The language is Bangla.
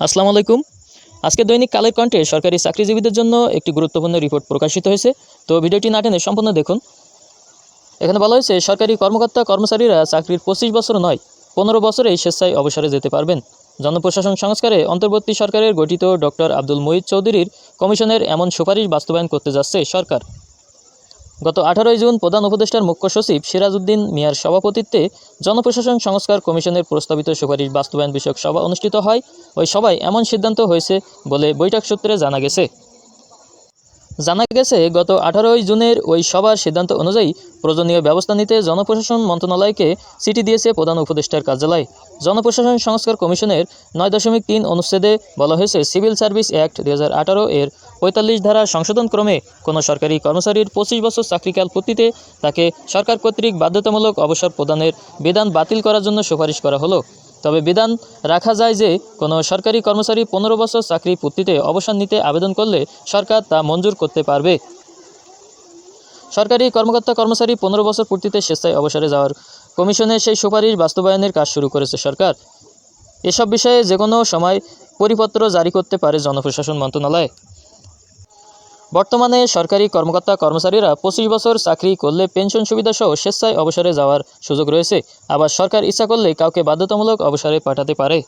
আসসালামু আলাইকুম। আজকে দৈনিক কালের কণ্ঠে সরকারি চাকরিজীবীদের জন্য একটি গুরুত্বপূর্ণ রিপোর্ট প্রকাশিত হয়েছে। তো ভিডিওটি না টেনে সম্পূর্ণ দেখুন। এখানে বলা হয়েছে, সরকারি কর্মকর্তা কর্মচারীরা চাকরির পঁচিশ বছর নয়, পনেরো বছরেই স্বেচ্ছায় অবসরে যেতে পারবেন। জনপ্রশাসন সংস্কারে অন্তর্বর্তী সরকারের গঠিত ডক্টর আব্দুল মুহিত চৌধুরীর কমিশনের এমন সুপারিশ বাস্তবায়ন করতে যাচ্ছে সরকার। গত আঠারোই জুন প্রধান উপদেষ্টার মুখ্য সচিব সিরাজউদ্দিন মিয়ার সভাপতিত্বে জনপ্রশাসন সংস্কার কমিশনের প্রস্তাবিত সুপারিশ বাস্তবায়ন বিষয়ক সভা অনুষ্ঠিত হয়। ওই সভায় এমন সিদ্ধান্ত হয়েছে বলে বৈঠক সূত্রে জানা গেছে। জানা গেছে, গত আঠারোই জুনের ওই সভার সিদ্ধান্ত অনুযায়ী প্রয়োজনীয় ব্যবস্থা নিতে জনপ্রশাসন মন্ত্রণালয়কে চিঠি দিয়েছে প্রধান উপদেষ্টার কার্যালয়। জনপ্রশাসন সংস্কার কমিশনের নয় দশমিক তিন অনুচ্ছেদে বলা হয়েছে, সিভিল সার্ভিস অ্যাক্ট দুই হাজার আঠারো এর পঁয়তাল্লিশ ধারা সংশোধন ক্রমে কোনো সরকারি কর্মচারীর পঁচিশ বছর চাকরিকাল পূর্তিতে তাকে সরকার কর্তৃক বাধ্যতামূলক অবসর প্রদানের বিধান বাতিল করার জন্য সুপারিশ করা হলো। তবে বিধান রাখা যায় যে, কোনো সরকারি কর্মচারী পনেরো বছর চাকরি পূর্তিতে অবসর নিতে আবেদন করলে সরকার তা মঞ্জুর করতে পারবে। সরকারি কর্মকর্তা কর্মচারী পনেরো বছর পূর্তিতে স্বেচ্ছায় অবসরে যাওয়ার কমিশনের সেই সুপারিশ বাস্তবায়নের কাজ শুরু করেছে সরকার। এসব বিষয়ে যে কোনো সময় পরিপত্র জারি করতে পারে জনপ্রশাসন মন্ত্রণালয়। বর্তমানে সরকারি কর্মকর্তা কর্মচারীরা পঁচিশ বছর চাকরি করলে পেনশন সুবিধাসহ স্বেচ্ছায় অবসরে যাওয়ার সুযোগ রয়েছে। আবার সরকার ইচ্ছা করলে কাউকে বাধ্যতামূলক অবসরে পাঠাতে পারে।